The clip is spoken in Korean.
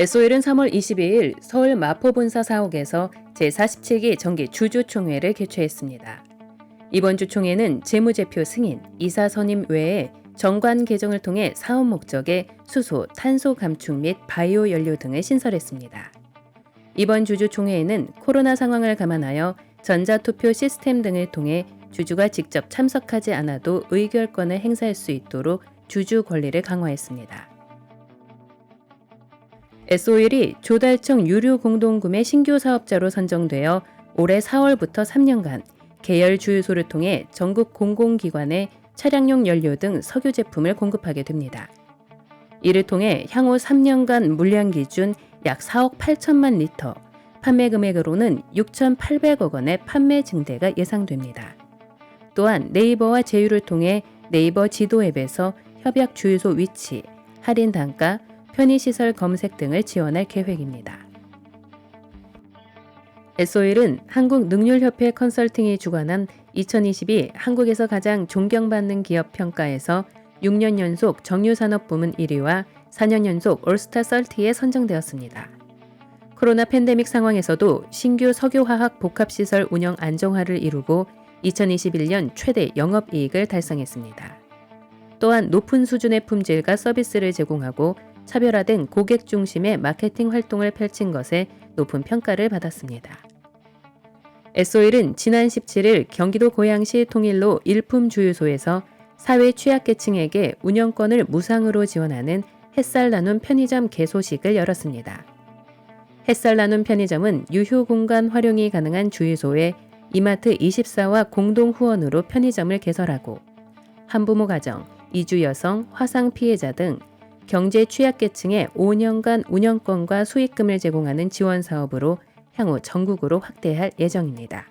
SO일은 3월 22일 서울 마포본사 사옥에서 제47기 정기 주주총회를 개최했습니다. 이번 주 총회는 재무제표 승인, 이사 선임 외에 정관 개정을 통해 사업 목적의 수소, 탄소 감축 및 바이오 연료 등을 신설했습니다. 이번 주주총회에는 코로나 상황을 감안하여 전자투표 시스템 등을 통해 주주가 직접 참석하지 않아도 의결권을 행사할 수 있도록 주주 권리를 강화했습니다. SO일이 조달청 유료 공동구매 신규 사업자로 선정되어 올해 4월부터 3년간 계열 주유소를 통해 전국 공공기관에 차량용 연료 등 석유 제품을 공급하게 됩니다. 이를 통해 향후 3년간 물량 기준 약 4억 8천만 리터, 판매 금액으로는 6,800억 원의 판매 증대가 예상됩니다. 또한 네이버와 제휴를 통해 네이버 지도 앱에서 협약 주유소 위치, 할인 단가, 편의시설 검색 등을 지원할 계획입니다. SO일은 한국능률협회 컨설팅이 주관한 2022 한국에서 가장 존경받는 기업 평가에서 6년 연속 정유산업 부문 1위와 4년 연속 올스타 30에 선정되었습니다. 코로나 팬데믹 상황에서도 신규 석유화학 복합시설 운영 안정화를 이루고 2021년 최대 영업이익을 달성했습니다. 또한 높은 수준의 품질과 서비스를 제공하고 차별화된 고객 중심의 마케팅 활동을 펼친 것에 높은 평가를 받았습니다. SO일은 지난 17일 경기도 고양시 통일로 일품 주유소에서 사회 취약계층에게 운영권을 무상으로 지원하는 햇살 나눔 편의점 개소식을 열었습니다. 햇살 나눔 편의점은 유휴 공간 활용이 가능한 주유소에 이마트 24와 공동 후원으로 편의점을 개설하고 한부모 가정, 이주 여성, 화상 피해자 등 경제 취약계층에 5년간 운영권과 수익금을 제공하는 지원 사업으로 향후 전국으로 확대할 예정입니다.